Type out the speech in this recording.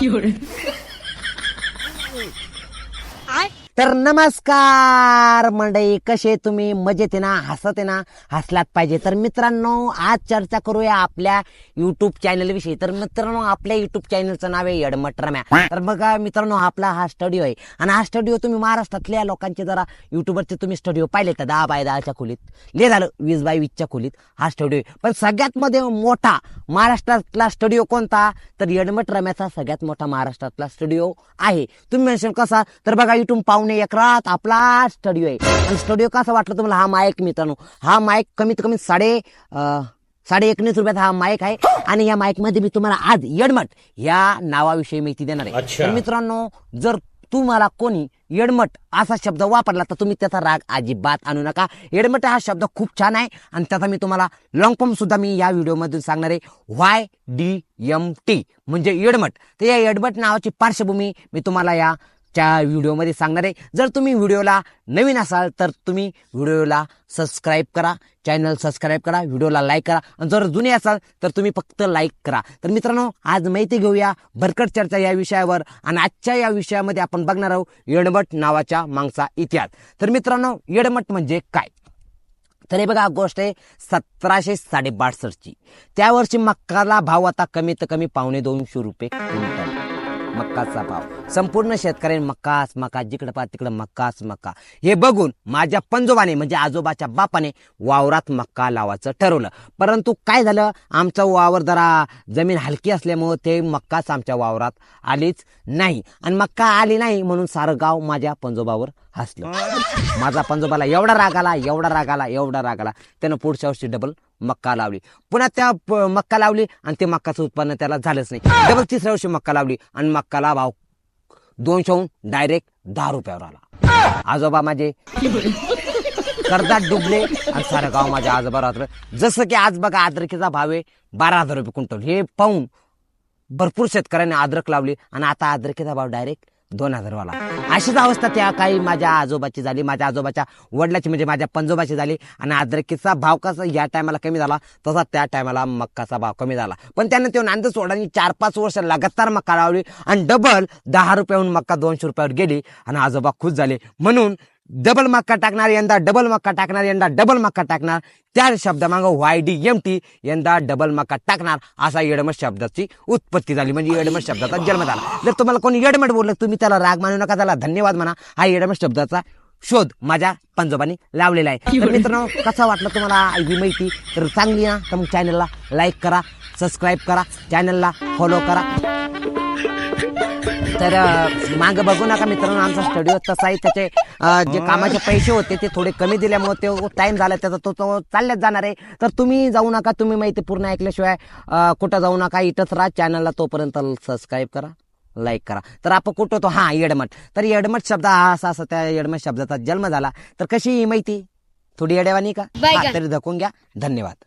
有人。哎。तर नमस्कार मंडई कसे तुम्ही? मजेत आहे ना? हसत ना? हसलात पाहिजे. तर मित्रांनो आज चर्चा करूया आपल्या युट्यूब चॅनल विषयी. तर मित्रांनो आपल्या युट्यूब चॅनलचं नाव आहे यडमट रम्या. तर बघा मित्रांनो आपला हा स्टुडिओ आहे. आणि हा स्टुडिओ तुम्ही महाराष्ट्रातल्या लोकांचे जरा युट्यूबरचे तुम्ही स्टुडिओ पाहिले तर दहा बाय दहाच्या खोलीत. ले झालं वीस बाय वीसच्या खोलीत हा स्टुडिओ आहे. पण सगळ्यात मध्ये मोठा महाराष्ट्रातला स्टुडिओ कोणता? तर यडमट रम्याचा सगळ्यात मोठा महाराष्ट्रातला स्टुडिओ आहे. तुम्ही मेन्शन कसा? तर बघा इथून पाहुणे एकरात आपला स्टुडिओ आहे. आणि स्टुडिओ कसा वाटलं तुम्हाला? हा माईक मित्रांनो. हा माईक कमीत कमी साडे साडे एकोणीस रुपयाचा हा माईक आहे. आणि या माईकमध्ये मी तुम्हाला आज यडमट या नावाविषयी माहिती देणार आहे. तर मित्रांनो जर तुम्हाला कोणी येडमट असा शब्द वापरला तर तुम्ही त्याचा राग अजिबात आणू नका. येडमट हा शब्द खूप छान आहे. आणि त्याचा मी तुम्हाला लॉंग फॉर्म सुद्धा मी या व्हिडिओमधून सांगणार आहे. वाय डी एम टी म्हणजे येडमट. तर या येडमट नावाची पार्श्वभूमी मी तुम्हाला या च्या व्हिडिओमध्ये सांगणार आहे. जर तुम्ही व्हिडिओला नवीन असाल तर तुम्ही व्हिडिओला सबस्क्राईब करा. चॅनल सबस्क्राईब करा व्हिडिओला लाईक करा. आणि जर जुने असाल तर तुम्ही फक्त लाईक करा. तर मित्रांनो आज माहिती घेऊया भरकट चर्चा या विषयावर. आणि आजच्या या विषयामध्ये आपण बघणार आहोत येडमठ नावाच्या मागचा इतिहास. तर मित्रांनो येडमठ म्हणजे काय? तर हे बघा गोष्ट आहे सतराशे साडेबासष्टची. त्या वर्षी मक्काला भाव आता कमीत कमी पावणे दोनशे रुपये क्विंटल. मक्काचा भाव संपूर्ण शेतकऱ्यांनी मक्काच मका जिकडे पहा तिकडे मक्काच मक्का हे बघून माझ्या पंजोबाने म्हणजे आजोबाच्या बापाने वावरात मक्का लावायचं ठरवलं. परंतु काय झालं? आमचं वावर जरा जमीन हलकी असल्यामुळं ते मक्काच आमच्या वावरात आलीच नाही. आणि मक्का आली नाही म्हणून सारं गाव माझ्या पंजोबावर हसलं. माझा पंजोबाला एवढा राग आला एवढा राग आला एवढा राग आला. त्यानं पुढच्या वर्षी डबल मक्का लावली. पुन्हा त्या प- मक्का लावली आणि ते मक्काचं उत्पन्न त्याला झालंच नाही. डबल तिसऱ्या वर्षी मक्का लावली आणि मक्काला भाव दोनशेहून डायरेक्ट दहा रुपयावर आला. आजोबा माझे कर्जात डुबले आणि सारं गाव माझ्या आजोबा राहत जसं की आज बघा अद्रकीचा भाव आहे बारा हजार रुपये क्विंटल. हे पाहून भरपूर शेतकऱ्यांनी अद्रक लावली आणि आता अद्रकीचा भाव डायरेक्ट दोन हजारवाला. अशीच अवस्था त्या काही माझ्या आजोबाची झाली. माझ्या आजोबाच्या वडिलाची म्हणजे माझ्या पंजोबाची झाली. आणि अद्रकीचा भाव कसा या टायमाला कमी झाला तसा त्या टायमाला मक्काचा भाव कमी झाला. पण त्यानं तो नांद सोडानी चार पाच वर्ष लगातार मक्का लावली आणि डबल दहा रुपयाहून मक्का दोनशे रुपयावर गेली आणि आजोबा खुश झाले. म्हणून डबल मक्का टाकणार यंदा डबल मक्का टाकणार यंदा डबल मक्का टाकणार. त्या शब्दामाग वाय डी एम टी यंदा डबल मक्का टाकणार असा येडमट शब्दाची उत्पत्ती झाली. म्हणजे येडमट शब्दाचा जन्म झाला. जर तुम्हाला कोणी येडमट बोललं तुम्ही त्याला राग मानू नका त्याला धन्यवाद म्हणा. हा येडमट शब्दाचा शोध माझ्या पंजोबानी लावलेला आहे. तर मित्रांनो कसा वाटलं तुम्हाला ही माहिती? तर चांगली ना? तर मग चॅनलला लाईक करा सबस्क्राईब करा चॅनलला फॉलो करा. तर माग बघू नका मित्रांनो आमचा स्टुडिओ तसा आहे. त्याचे जे कामाचे पैसे होते ते थोडे कमी दिल्यामुळे ते टाइम झाला त्याचा तो तो चालल्याच जाणार आहे. तर तुम्ही जाऊ नका तुम्ही माहिती पूर्ण ऐकल्याशिवाय कुठं जाऊ नका इथंच राहा चॅनलला तोपर्यंत सबस्क्राईब करा लाईक करा. तर आपण कुठं होतो? हा येडमठ. तर येडमठ शब्द हा असा असा त्या येडमठ शब्दाचा जन्म झाला. तर कशी ही माहिती? थोडी येड्यावानी का? तरी धकून घ्या. धन्यवाद.